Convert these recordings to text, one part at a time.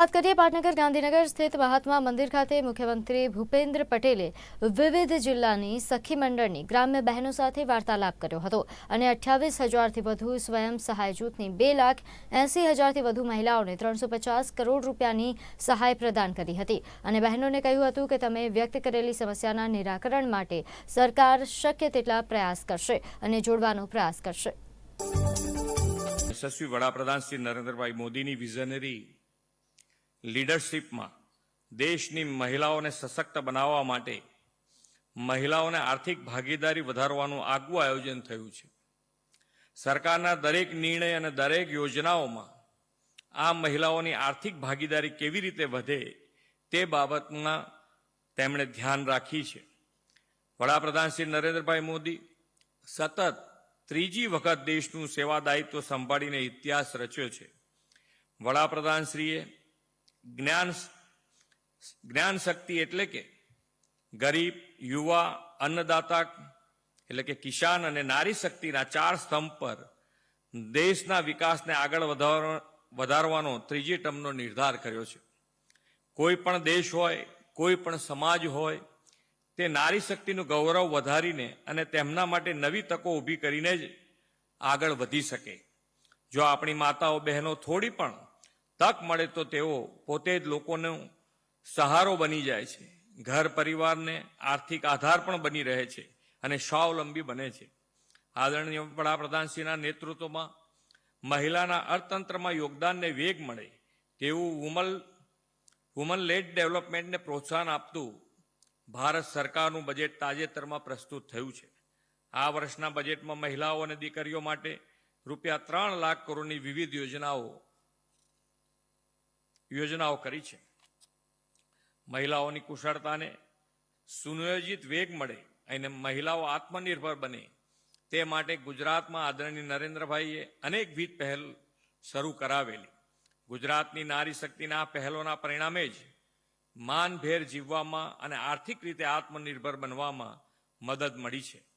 વાત કરીએ પાટનગર ગાંધીનગર સ્થિત મહાત્મા મંદિર ખાતે મુખ્યમંત્રી ભૂપેન્દ્ર પટેલે વિવિધ જિલ્લાની સખી મંડળની ગ્રામ્ય બહેનો સાથે વાર્તાલાપ કર્યો હતો અને અઠ્યાવીસ હજારથી વધુ સ્વયં સહાય જૂથની બે લાખ એંસી હજારથી વધુ મહિલાઓને ત્રણસો પચાસ કરોડ રૂપિયાની સહાય પ્રદાન કરી હતી. અને બહેનોને કહ્યું હતું કે તમે વ્યક્ત કરેલી સમસ્યાના નિરાકરણ માટે સરકાર શક્ય તેટલા પ્રયાસ કરશે અને જોડવાનો પ્રયાસ કરશે. યશસ્વી વડાપ્રધાન શ્રી નરેન્દ્રભાઈ મોદીની વિઝનરી લીડરશીપમાં દેશની મહિલાઓને સશક્ત બનાવવા માટે મહિલાઓને આર્થિક ભાગીદારી વધારવાનું આગવું આયોજન થયું છે. સરકારના દરેક નિર્ણય અને દરેક યોજનાઓમાં આ મહિલાઓની આર્થિક ભાગીદારી કેવી રીતે વધે તે બાબતમાં તેમણે ધ્યાન રાખી છે. વડાપ્રધાન શ્રી નરેન્દ્રભાઈ મોદી સતત ત્રીજી વખત દેશનું સેવા દાયિત્વ સંભાળીને ઇતિહાસ રચ્યો છે. વડાપ્રધાનશ્રીએ જ્ઞાન જ્ઞાન શક્તિ એટલે કે ગરીબ, યુવા, અન્નદાતા એટલે કે કિસાન અને નારી શક્તિના ચાર સ્તંભ પર દેશના વિકાસને આગળ વધારવા- વધારવાનો ત્રીજી ટર્મનો નિર્ધાર કર્યો છે. કોઈ પણ દેશ હોય, કોઈ પણ સમાજ હોય, તે નારી શક્તિનું ગૌરવ વધારીને અને તેમના માટે નવી તકો ઊભી કરીને જ આગળ વધી શકે. જો આપણી માતાઓ બહેનો થોડી પણ તક મળે તો તેઓ પોતે જ લોકોનો સહારો બની જાય છે. ઘર પરિવારને આર્થિક આધાર પણ બની રહે છે અને સ્વાવલંબી બને છે. આદરણીય વડાપ્રધાનશ્રીના નેતૃત્વમાં મહિલાના અર્થતંત્રમાં યોગદાનને વેગ મળે તેવું વુમલ વુમન લેડ ડેવલપમેન્ટને પ્રોત્સાહન આપતું ભારત સરકારનું બજેટ તાજેતરમાં પ્રસ્તુત થયું છે. આ વર્ષના બજેટમાં મહિલાઓ અને દીકરીઓ માટે રૂપિયા ત્રણ લાખ કરોડની વિવિધ યોજનાઓ યોજનાઓ કરી છે. મહિલાઓની કુશળતાને સુનિયોજિત વેગ મળે અને મહિલાઓ આત્મનિર્ભર બને તે માટે ગુજરાતમાં આદરણીય નરેન્દ્રભાઈએ અનેકવિધ પહેલ શરૂ કરાવેલી. ગુજરાતની નારી શક્તિના પહેલોના પરિણામે જ માનભેર જીવવામાં અને આર્થિક રીતે આત્મનિર્ભર બનવામાં મદદ મળી છે.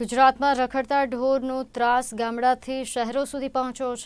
ગુજરાતમાં રખડતા ઢોરનો ત્રાસ ગામડાથી શહેરો સુધી પહોંચ્યો છે.